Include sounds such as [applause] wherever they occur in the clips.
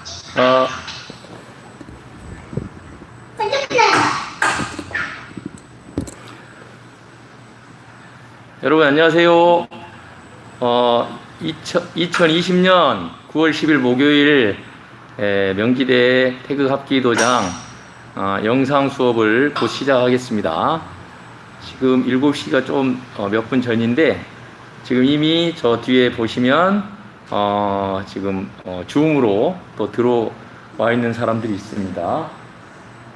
어, 여러분 안녕하세요. 어, 2020년 9월 10일 목요일 에, 명기대 태극 합기도장 어, 영상 수업을 곧 시작하겠습니다. 지금 7시가 좀 몇분 전인데 지금 이미 저 뒤에 보시면 어, 지금 어, 줌으로 또 들어와 있는 사람들이 있습니다.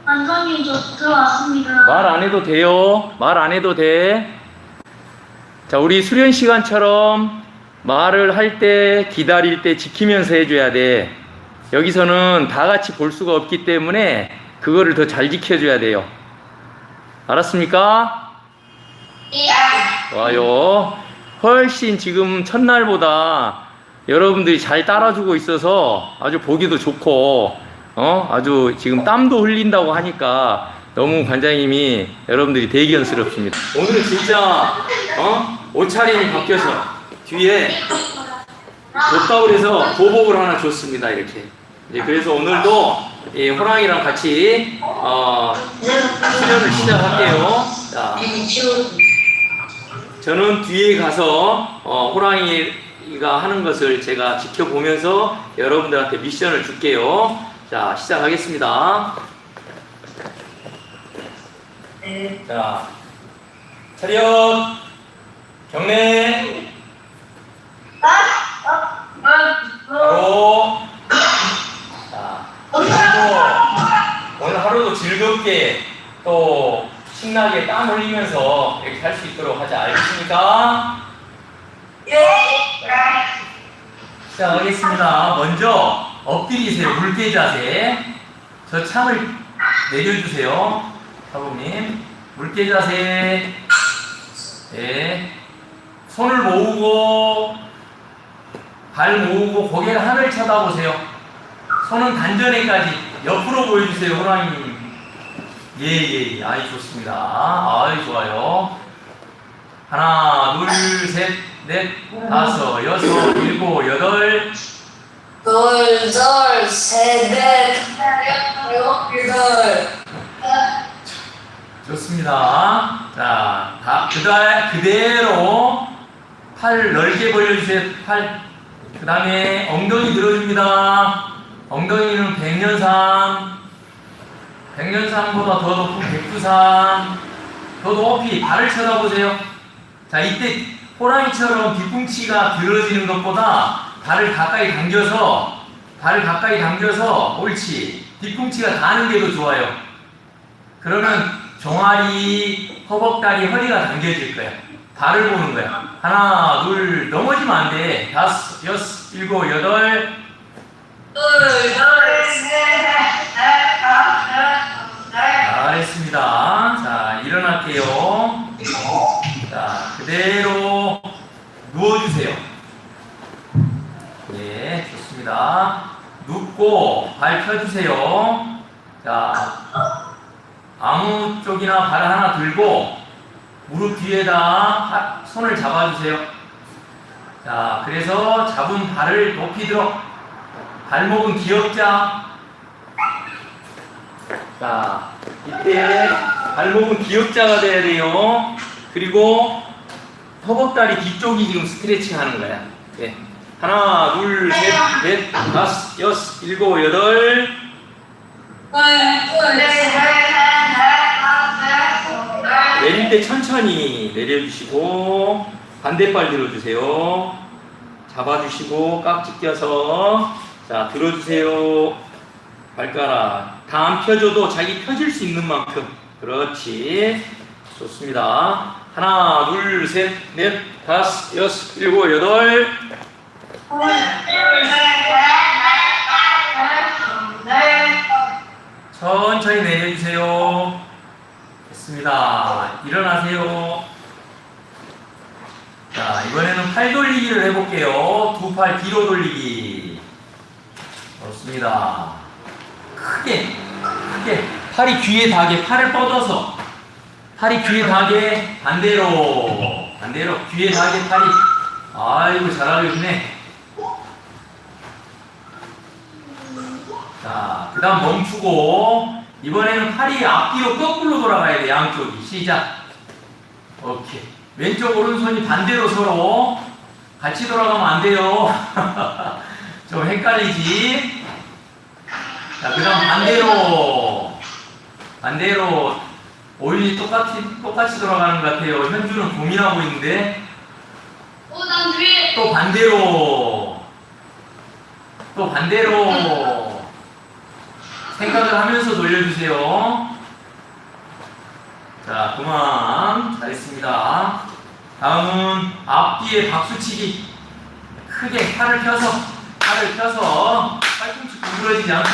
완전히 저 들어왔습니다. 말 안 해도 돼요. 말 안 해도 돼. 자, 우리 수련 시간처럼 말을 할 때, 기다릴 때 지키면서 해줘야 돼. 여기서는 다 같이 볼 수가 없기 때문에 그거를 더 잘 지켜줘야 돼요. 알았습니까? 좋아요. 훨씬 지금 첫날보다 여러분들이 잘 따라주고 있어서 아주 보기도 좋고, 어? 아주 지금 땀도 흘린다고 하니까 너무 관장님이 여러분들이 대견스럽습니다. 오늘은 진짜, 어? 옷차림이 바뀌어서 뒤에 줬다고 그래서 도복을 하나 줬습니다, 이렇게. 예, 그래서 오늘도 이 호랑이랑 같이, 어, 수련을 시작할게요. 자. 저는 뒤에 가서 어, 호랑이 가 하는 것을 제가 지켜보면서 여러분들한테 미션을 줄게요. 자, 시작하겠습니다. 자, 차렷, 경례, 바로. 자, 오늘도, 오늘 하루도 즐겁게 또 신나게 땀 흘리면서 이렇게 할 수 있도록 하자. 알겠습니까? 시 작하겠습니다. 먼저 엎드리세요. 물개 자세. 저 창을 내려주세요. 사부님. 물개 자세. 네. 손을 모으고 발 모으고 고개를 하늘 쳐다보세요. 손은 단전에까지 옆으로 보여주세요. 호랑이님. 예, 예, 예. 아이, 좋습니다. 아이, 좋아요. 하나, 둘, 셋, 넷, 다섯, 여섯, 일곱, 여덟. 둘, 둘, 셋, 넷, 일곱, 여덟. 좋습니다. 자, 다, 그다, 그대로 팔 넓게 벌려주세요. 팔. 그 다음에 엉덩이 들어줍니다. 엉덩이는 백년상. 백년상보다 더 높은 백두산. 더 높이 발을 쳐다보세요. 자, 이때 호랑이처럼 뒤꿈치가 들어지는 것보다 발을 가까이 당겨서, 발을 가까이 당겨서, 옳지. 뒤꿈치가 닿는 게 더 좋아요. 그러면 종아리, 허벅다리, 허리가 당겨질 거야. 발을 보는 거야. 하나, 둘, 넘어지면 안 돼. 다섯, 여섯, 일곱, 여덟. 둘, 잘했습니다. 자, 일어날게요. 자, 그대로 누워주세요. 예, 좋습니다. 눕고 발 펴주세요. 자, 아무 쪽이나 발 하나 들고 무릎 뒤에다 하- 손을 잡아주세요. 자, 그래서 잡은 발을 높이 들어. 발목은 기역자. 자, 이때 발목은 기역자가 돼야 돼요. 그리고 허벅다리 뒤쪽이 지금 스트레칭 하는 거야. 예. 하나, 둘, 셋, 넷, 다섯, 여섯, 일곱, 여덟. 내릴 때 천천히 내려주시고 반대발 들어주세요. 잡아주시고 깍지 껴서 자 들어주세요. 발가락 다 안 펴줘도 자기 펴질 수 있는 만큼 그렇지 좋습니다. 하나 둘 셋 넷 다섯 여섯 일곱 여덟 둘, 둘, 셋, 넷, 다섯, 여섯, 넷. 천천히 내려주세요. 됐습니다. 일어나세요. 자, 이번에는 팔 돌리기를 해볼게요. 두 팔 뒤로 돌리기. 좋습니다. 크게, 크게. 팔이 귀에 닿게, 팔을 뻗어서. 팔이 귀에 닿게, 반대로. 반대로. 귀에 닿게 팔이. 아이고, 잘하고 있네. 자, 그 다음 멈추고, 이번에는 팔이 앞뒤로 거꾸로 돌아가야 돼, 양쪽이. 시작. 오케이. 왼쪽, 오른손이 반대로 서로 같이 돌아가면 안 돼요. [laughs] 좀 헷갈리지? 자, 그 다음 반대로. 반대로. 오일이 똑같이, 똑같이 돌아가는 것 같아요. 현주는 고민하고 있는데, 오단 뒤에. 또 반대로. 또 반대로. 생각을 하면서 돌려주세요. 자, 그만. 잘했습니다. 다음은 앞뒤에 박수치기. 크게 팔을 펴서, 팔을 펴서 팔꿈치 구부러지지 않게.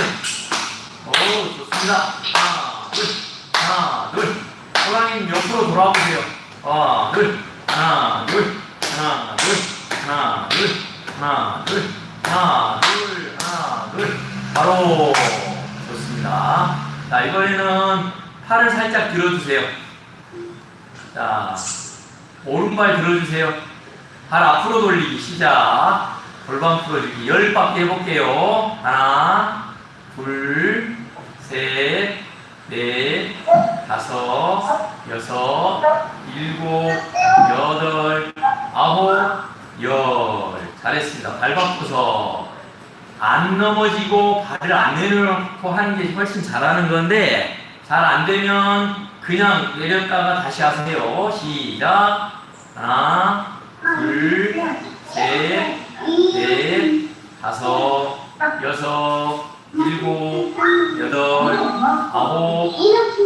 오, 좋습니다. 하나, 둘, 하나, 둘. 호랑이님 옆으로 돌아보세요. 하나, 둘, 하나, 둘, 하나, 둘, 하나, 둘, 하나, 둘, 하나, 둘, 하나, 둘. 바로 좋습니다. 자, 이번에는 팔을 살짝 들어주세요. 자, 오른발 들어주세요. 발 앞으로 돌리기 시작. 골반 풀어주기 열 바퀴 해볼게요. 하나, 둘, 셋, 넷, 다섯, 여섯, 일곱, 여덟, 아홉, 열. 잘했습니다. 발 바꾸서 안 넘어지고 발을 안 내려놓고 하는 게 훨씬 잘하는 건데 잘 안 되면 그냥 내렸다가 다시 하세요. 시작. 하나, 둘, 셋, 넷, 다섯, 여섯, 일곱, 여덟, 아홉,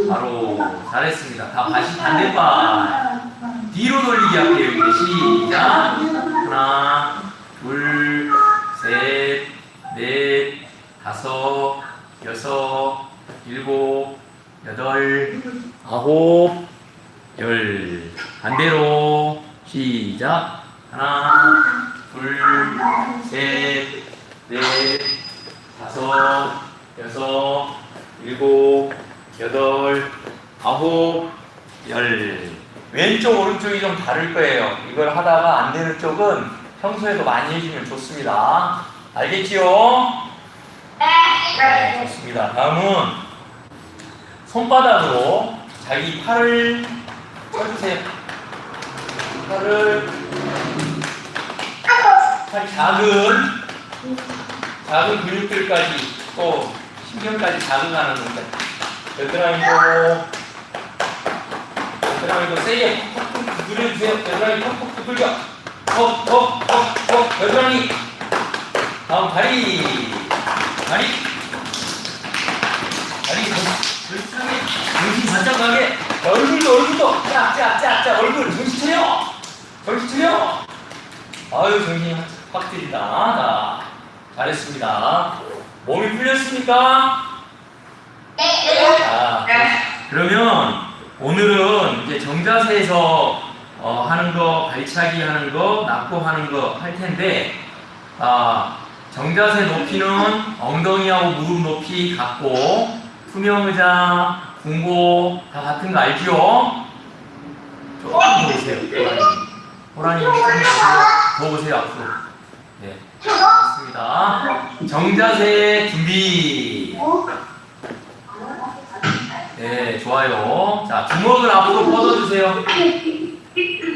바로 잘했습니다. 다 다시 반대발 뒤로 돌리기 할게요. 이제 시작. 하나, 둘, 셋, 넷, 다섯, 여섯, 일곱, 여덟, 아홉, 열. 반대로 시작. 하나, 둘, 셋, 넷, 다섯, 여섯, 일곱, 여덟, 아홉, 열. 왼쪽, 오른쪽이 좀 다를 거예요. 이걸 하다가 안 되는 쪽은 평소에도 많이 해주면 좋습니다. 알겠지요? 네, 좋습니다. 다음은 손바닥으로 자기 팔을 펴주세요. 팔을 팔 작은 작은 근육들까지 또 신경까지 자극하는 건데 겨드랑이도 겨드랑이도 세게 톡톡 두드려주세요. 겨드랑이 톡톡 두들겨. 톡톡톡톡 겨드랑이. 다음 다리. 다리. 다리. 절차게 정신 바짝 가게. 자, 얼굴도 얼굴도. 짜짜짜짜 얼굴 정신 차려. 정신 차려. 아유 정신 확 들이다. 자 잘했습니다 몸이 풀렸습니까? 자 그러면 오늘은 이제 정자세에서 어, 하는 거 발차기 하는 거 납법하는 거 할 텐데 아 정자세 높이는 엉덩이하고 무릎 높이 같고 투명 의자, 군고 다 같은 거 알죠? 조금 더 오세요. 호랑이. 호랑이 좀더 오세요 앞으로. 네, 좋습니다. 정자세 준비. 네, 좋아요. 자, 주먹을 앞으로 뻗어주세요.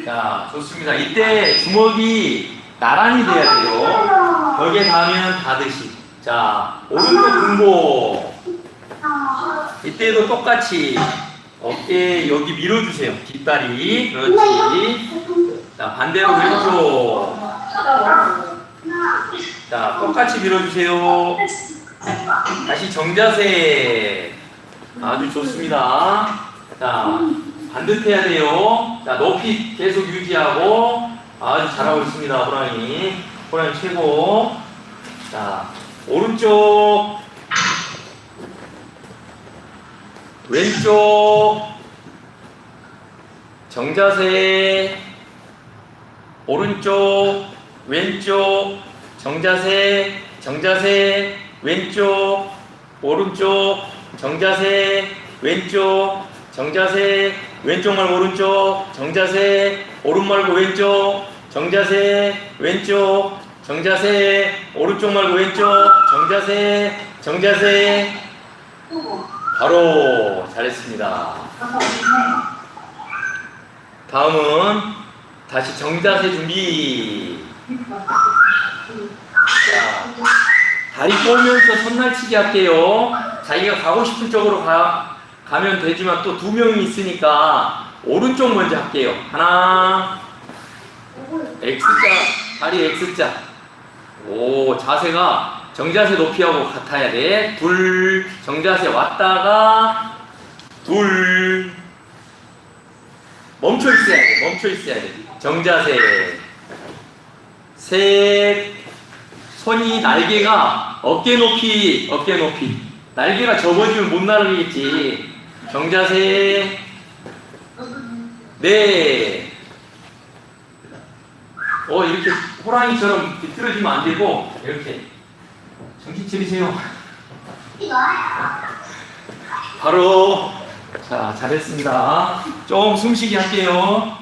자, 좋습니다. 이때 주먹이 나란히 돼야 돼요. 벽에 닿으면 닿듯이. 자, 오른쪽 군고. 이때도 똑같이 어깨 여기 밀어주세요. 뒷다리. 그렇지. 자, 반대로 왼쪽. 자, 똑같이 밀어주세요. 다시 정자세. 아주 좋습니다. 자, 반듯해야 돼요. 자, 높이 계속 유지하고 아주 잘하고 있습니다. 호랑이. 호랑이 최고. 자, 오른쪽. 왼쪽. 정자세. 오른쪽. 왼쪽. 정자세. 정자세. 왼쪽. 오른쪽. 정자세. 왼쪽. 정자세. 왼쪽 말고 오른쪽. 정자세. 오른 말고 왼쪽. 정자세. 왼쪽. 정자세 오른쪽 말고 왼쪽 정자세 정자세 바로 잘했습니다. 다음은 다시 정자세 준비. 자, 다리 꼬면서 손날치기 할게요. 자기가 가고 싶은 쪽으로 가, 가면 되지만 또 두 명이 있으니까 오른쪽 먼저 할게요. 하나, X자, 다리 X자. 오, 자세가 정자세 높이하고 같아야 돼. 둘, 정자세 왔다가, 둘. 멈춰 있어야 돼. 멈춰 있어야 돼. 정자세. 셋. 손이 날개가 어깨 높이, 어깨 높이. 날개가 접어지면 못 날리겠지. 정자세. 네. 어, 이렇게 호랑이처럼 비틀어지면 안 되고, 이렇게. 정신 차리세요. 바로, 자, 잘했습니다. 좀 숨쉬기 할게요.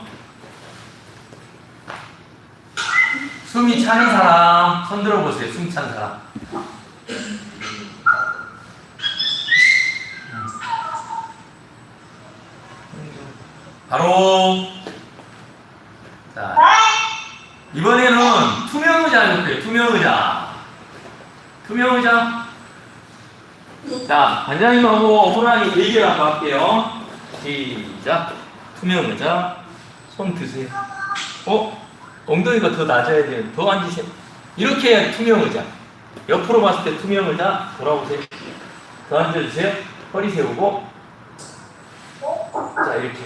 숨이 차는 사람, 손 들어보세요. 숨찬 사람. 바로, 자, 이번에는 투명 의자 해볼게요. 투명 의자. 투명 의자. 자, 반장님하고 어머니 대결 한번 할게요. 시작. 투명 의자. 손 드세요. 어? 엉덩이가 더 낮아야 돼요. 더 앉으세요. 이렇게 해야 투명 의자. 옆으로 봤을 때 투명 의자. 돌아보세요. 더 앉아주세요. 허리 세우고. 자, 이렇게.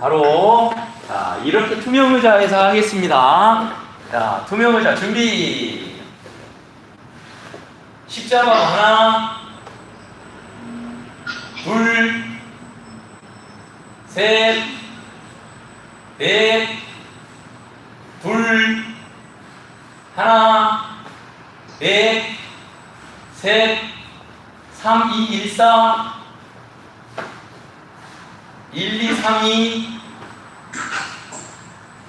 바로. 자, 이렇게 투명 의자에서 하겠습니다. 자, 투명 의자 준비. 십자가 하나, 둘, 셋, 넷, 둘, 하나, 넷, 셋, 삼, 이, 일, 사, 일, 이, 삼, 이,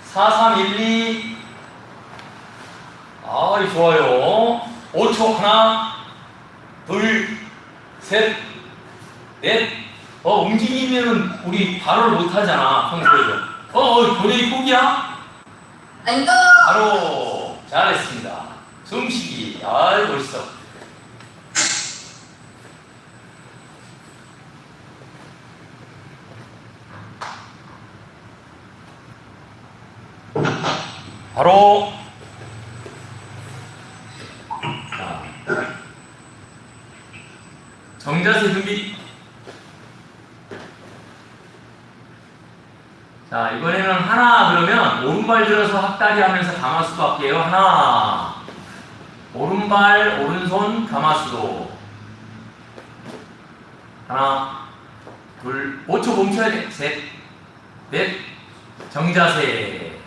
사, 삼, 일, 이. 아, 이 좋아요. 5초 하나, 둘, 셋, 넷. 어, 움직이면은 우리 발을 못 하잖아, 평소에도. 어, 어, 도저히 포기야? 안녕. 바로 잘했습니다. 숨쉬기. 아이 멋있어. 바로 자, 정자세 준비. 자, 이번에는 하나 그러면 오른발 들어서 학다리 하면서 가마수도 할게요. 하나. 오른발, 오른손 가마수도. 하나, 둘, 5초 멈춰야 돼. 셋, 넷, 정자세.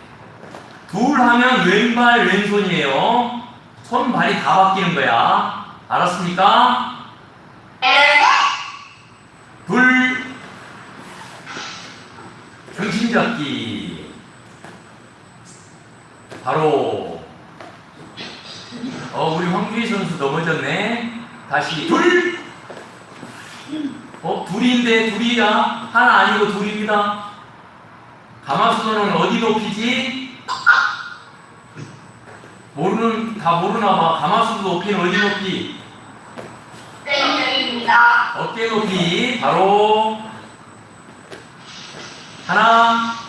둘 하면 왼발, 왼손이에요. 손, 발이 다 바뀌는 거야. 알았습니까? 둘, 중심 잡기. 바로. 어, 우리 황주희 선수 넘어졌네. 다시 둘. 어, 둘인데 둘이야. 하나 아니고 둘입니다. 가마수도는 어디 높이지? 모르는 다 모르나 봐. 가마수도 높이는 어디 높이? 땡입니다. 어깨 높이 바로 하나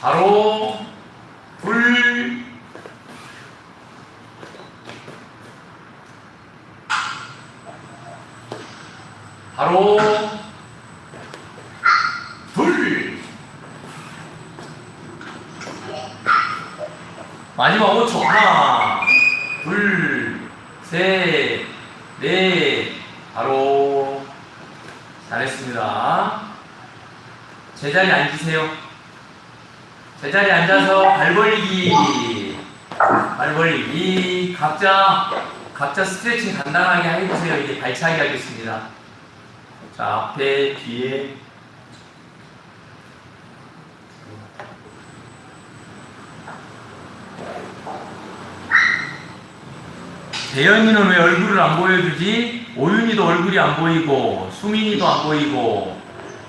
바로 둘 바로 둘 마지막 5초. 하나 둘셋넷. 바로 잘했습니다. 제자리에 앉으세요 제자리에 앉아서 발 벌리기. 발 벌리기. 각자, 각자 스트레칭 간단하게 해주세요 이제 발차기 하겠습니다. 자, 앞에, 뒤에. 대현이는 왜 얼굴을 안 보여주지? 오윤이도 얼굴이 안 보이고, 수민이도 안 보이고,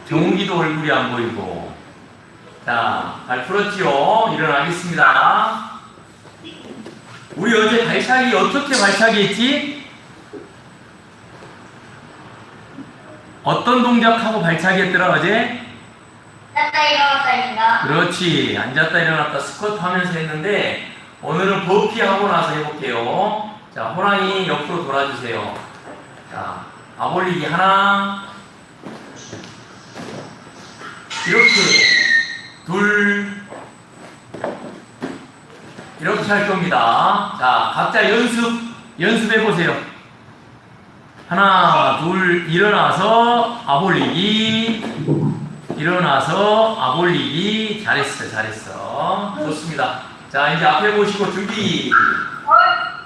정욱이도 얼굴이 안 보이고. 자, 잘 풀었지요? 일어나겠습니다. 우리 어제 발차기 어떻게 발차기 했지? 어떤 동작하고 발차기 했더라, 어제? 땄다 일어났다입니다. 그렇지. 앉았다 일어났다 스쿼트 하면서 했는데, 오늘은 버피 하고 나서 해볼게요. 자, 호랑이 옆으로 돌아주세요. 자, 아볼리기 하나. 이렇게. 둘. 이렇게 할 겁니다. 자, 각자 연습, 연습해 보세요. 하나, 둘, 일어나서 아볼리기. 일어나서 아볼리기. 잘했어, 잘했어. 좋습니다. 자, 이제 앞에 보시고 준비.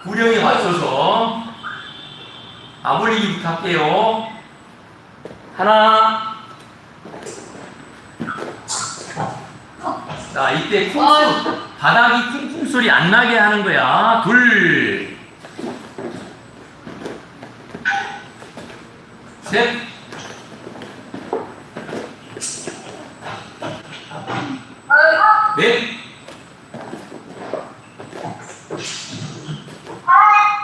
구령에 맞춰서 아볼리기부터 할게요. 하나. 자, 이때 쿵쿵, 바닥이 쿵쿵 소리 안 나게 하는 거야. 둘. 셋. 넷.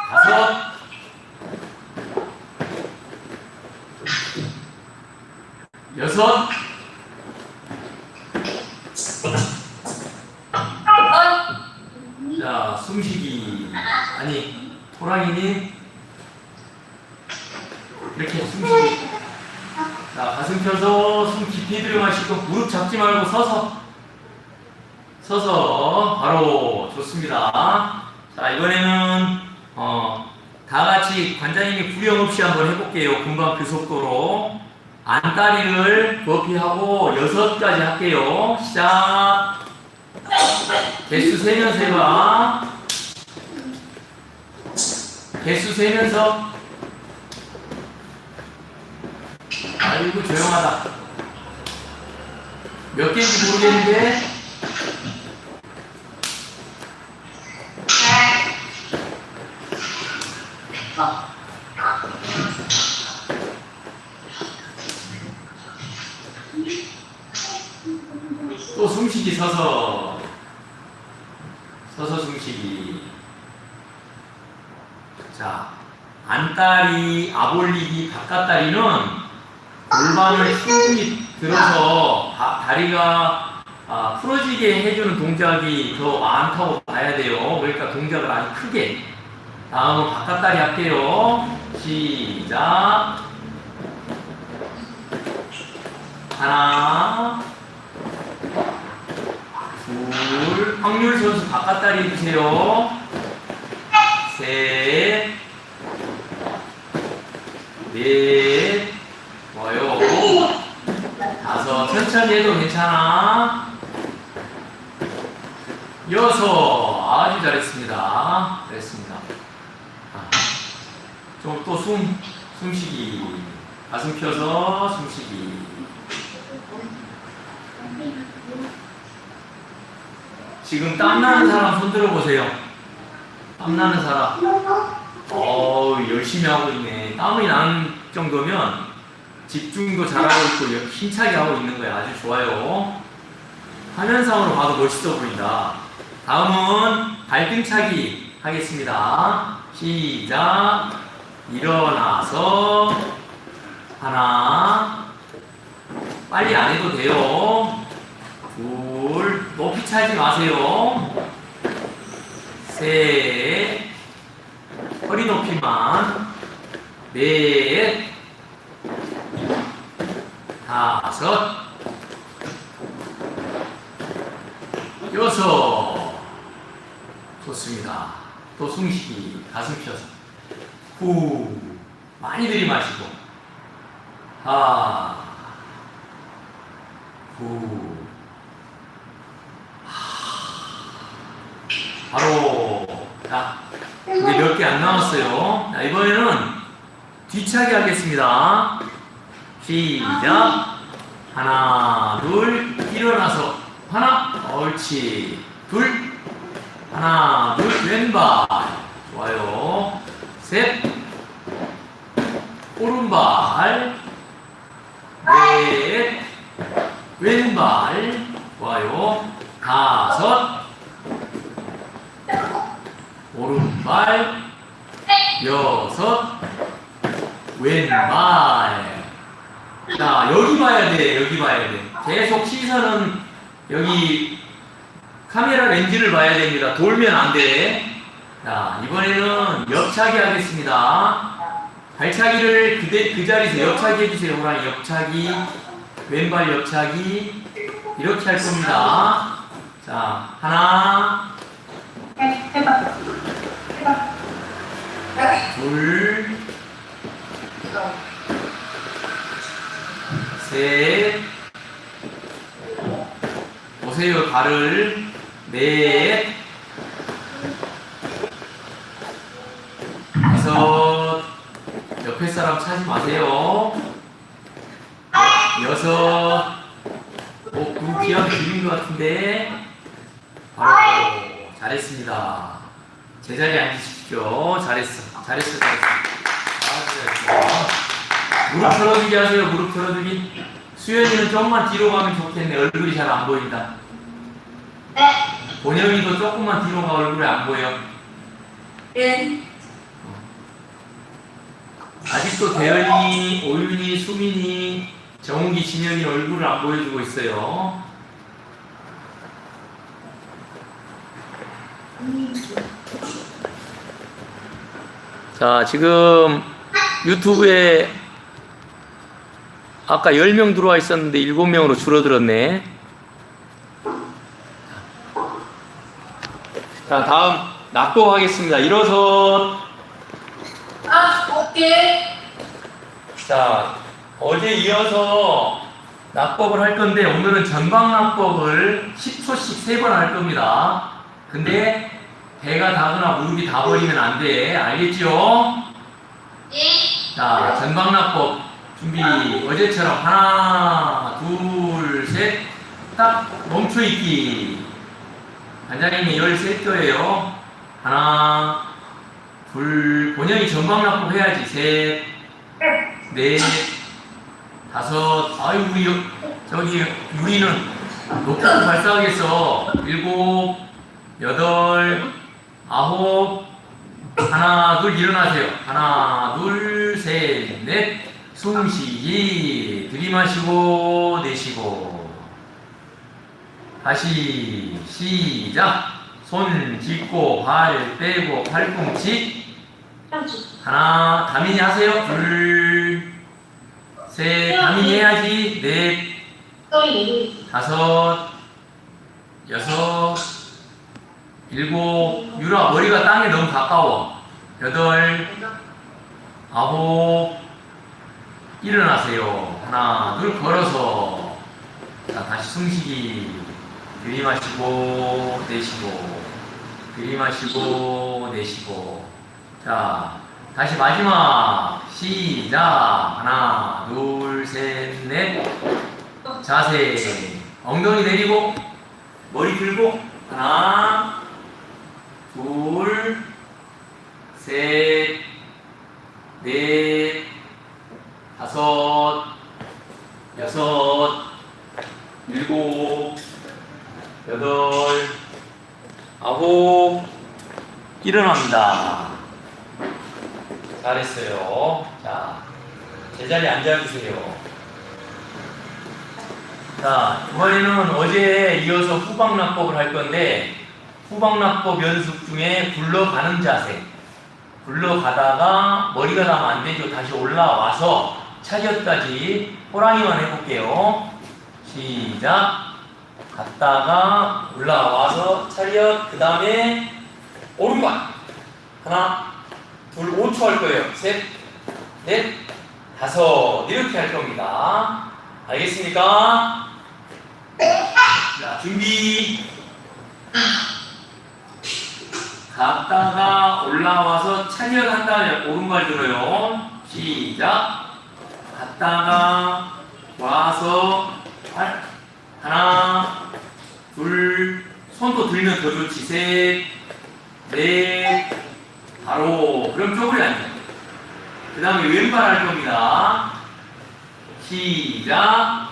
다섯. 여섯. 자, 숨쉬기. 아니, 호랑이님. 이렇게 숨쉬기. 자, 가슴 펴서 숨 깊이 들이마시고 무릎 잡지 말고 서서. 서서 바로 좋습니다. 자, 이번에는 어, 다 같이 관장님이 구령 없이 한번 해볼게요. 금방 그 속도로. 안다리를 버피하고 여섯 가지 할게요. 시작. 개수 세면서 해봐. 개수 세면서. 아이고, 조용하다. 몇 개인지 모르겠는데. 또 숨쉬기 서서. 서서 숨쉬기. 자, 아볼리기, 바깥다리는 골반을 충분히 들어서 다, 다리가 아, 풀어지게 해주는 동작이 더 많다고 봐야 돼요. 그러니까 동작을 아주 크게. 다음은 바깥다리 할게요. 시작. 하나, 둘, 확률 선수 바깥다리 해주세요. 셋, 넷, 좋아요. 다섯, 천천히 해도 괜찮아. 여섯, 아주 잘했습니다. 잘했습니다. 좀 또 숨, 숨쉬기. 가슴 펴서 숨쉬기. 지금 땀나는 사람 손 들어보세요. 땀나는 사람. 어우, 열심히 하고 있네. 땀이 나는 정도면 집중도 잘하고 있고 여- 힘차게 하고 있는 거야. 아주 좋아요. 화면상으로 봐도 멋있어 보인다. 다음은 발등차기 하겠습니다. 시작. 일어나서 하나. 빨리 안 해도 돼요. 둘. 높이 차지 마세요. 셋. 허리 높이만. 넷. 다섯. 여섯. 좋습니다. 또 숨쉬기. 가슴 펴서. 후. 많이 들이마시고. 하. 후. 바로. 자, 이제 몇 개 안 남았어요. 자, 이번에는 뒤차게 하겠습니다. 시작. 하나, 둘, 일어나서. 하나, 옳지. 둘, 하나, 둘, 왼발. 좋아요. 셋, 오른발. 넷, 왼발. 좋아요. 다섯, 오른발. 여섯, 왼발 자 여기 봐야 돼 여기 봐야 돼. 계속 시선은 여기 카메라 렌즈를 봐야 됩니다. 돌면 안 돼 자 이번에는 옆차기 하겠습니다. 발차기를 그대, 그 자리에서 옆차기 해주세요. 호랑이 옆차기 왼발 옆차기. 이렇게 할 겁니다. 자 하나. 해봐. 둘, 셋, 보세요, 발을, 넷, 다섯, 옆에 사람 차지 마세요. 여섯, 어, 그 기합 줄인 것 같은데, 바로, 잘했습니다. 제자리에 앉으십시오. 잘했어. 잘했어. 잘했어. 무릎 털어주기 하세요. 무릎 털어주기. 수현이는 좀만 뒤로 가면 좋겠네. 얼굴이 잘 안 보인다. 네. 본영이도 조금만 뒤로 가 얼굴이 안 보여. 예. 아직도 대현이, 오윤이, 수민이, 정욱이, 진영이 얼굴을 안 보여주고 있어요. 자, 지금 유튜브에 아까 10명 들어와 있었는데 7명으로 줄어들었네. 자, 다음 낙법 하겠습니다. 일어서 아, 오케이. 자, 어제 이어서 낙법을 할 건데 오늘은 전방 낙법을 10초씩 3번 할 겁니다. 근데 배가 닿거나 무릎이 닿아버리면 안 돼. 알겠죠? 이, 자, 전방 낙법 준비. 어제처럼 하나, 둘, 셋. 딱 멈춰 있기. 반장님이 13거예요. 하나, 둘, 전방 낙법 해야지. 셋, 넷, 다섯, 아유, 우리, 여- 저기, 유리는 로켓 발사하겠어. 일곱, 여덟, 아홉, 하나, 둘, 일어나세요. 하나, 둘, 셋, 넷, 숨 쉬기. 들이마시고, 내쉬고. 다시, 시작. 손 짚고, 발 빼고, 팔꿈치. 하나, 다민이 하세요. 둘, 셋, 다민이 해야지. 넷. 다섯, 여섯, 일곱, 유라 머리가 땅에 너무 가까워. 여덟, 아홉, 일어나세요. 하나, 둘 걸어서. 자, 다시 숨쉬기. 들이마시고, 내쉬고. 들이마시고, 내쉬고. 자, 다시 마지막. 시작. 하나, 둘, 셋, 넷. 자세. 엉덩이 내리고, 머리 들고. 하나, 둘, 셋, 넷, 다섯, 여섯, 일곱, 여덟, 아홉, 일어납니다. 잘했어요. 자, 제자리에 앉아주세요. 자, 이번에는 어제 이어서 후방납법을 할 건데, 후방납법 연습 중에 굴러가는 자세. 굴러가다가 머리가 닿으면 안 되죠. 다시 올라와서 차기까지 호랑이만 해볼게요. 시작. 갔다가 올라와서 차렷, 그 다음에 오른발. 하나, 둘, 5초 할 거예요. 셋, 넷, 다섯. 이렇게 할 겁니다. 알겠습니까? 자, 준비. 갔다가 올라와서 차렷한 다음에 오른발 들어요. 시작. 갔다가 와서 팔 하나 둘 손도 들면 더 좋지 셋 넷 바로 그럼 쪼그려 앉아. 그 다음에 왼발 할 겁니다. 시작.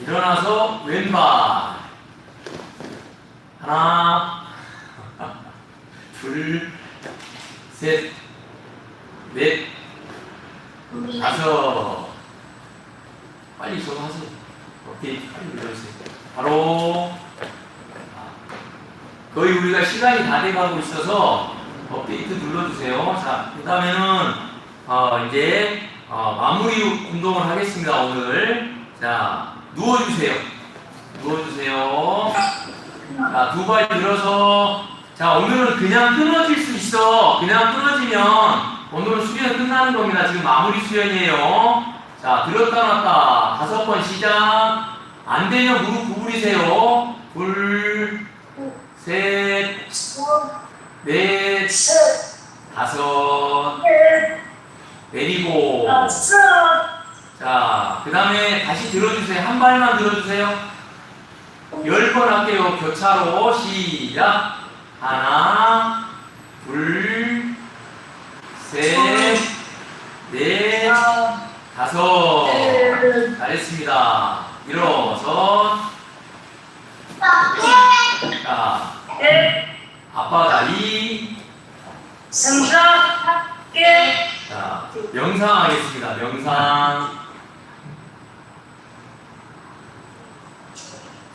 일어나서 왼발 하나 [laughs] 둘, 셋, 넷, 다섯. 빨리 좀 하세요. 업데이트 빨리 눌러주세요. 바로 아, 거의 우리가 시간이 다 돼가고 있어서 업데이트 눌러주세요. 자, 그 다음에는 어, 이제 어, 마무리 운동을 하겠습니다. 오늘 자 누워주세요. 누워주세요. 자, 두 발 들어서 자, 오늘은 그냥 끊어질 수 있어. 그냥 끊어지면 오늘은 수련 끝나는 겁니다. 지금 마무리 수련이에요. 자, 들었다 놨다 다섯 번 시작. 안 되면 무릎 구부리세요. 둘, 셋, 넷, 다섯, 내리고. 자, 그 다음에 다시 들어주세요. 한 발만 들어주세요. 열 번 할게요. 교차로 시작. 하나, 둘, 셋, 넷, 다섯. 잘했습니다. 일어서. 자, 아빠 다리. 자, 명상 하겠습니다. 명상.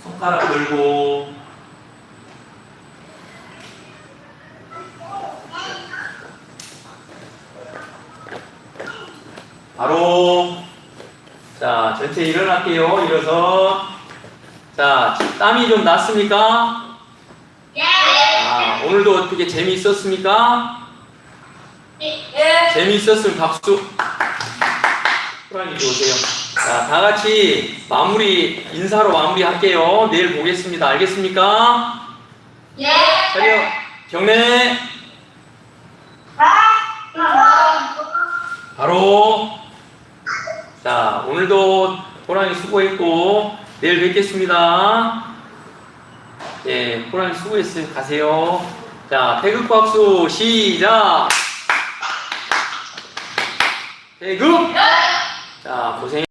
손가락 걸고. 바로. 자, 전체 일어날게요. 일어서. 자, 땀이 좀 났습니까? 아, 오늘도 어떻게 재미있었습니까? 재미있었으면 박수. 호랑이 오세요. 자, 다 같이 마무리, 인사로 마무리 할게요. 내일 보겠습니다. 알겠습니까? 차려. 경례. 바로. 자, 오늘도 호랑이 수고했고, 내일 뵙겠습니다. 예, 호랑이 수고했어요. 가세요. 자, 태극 박수 시작! 태극! 자, 고생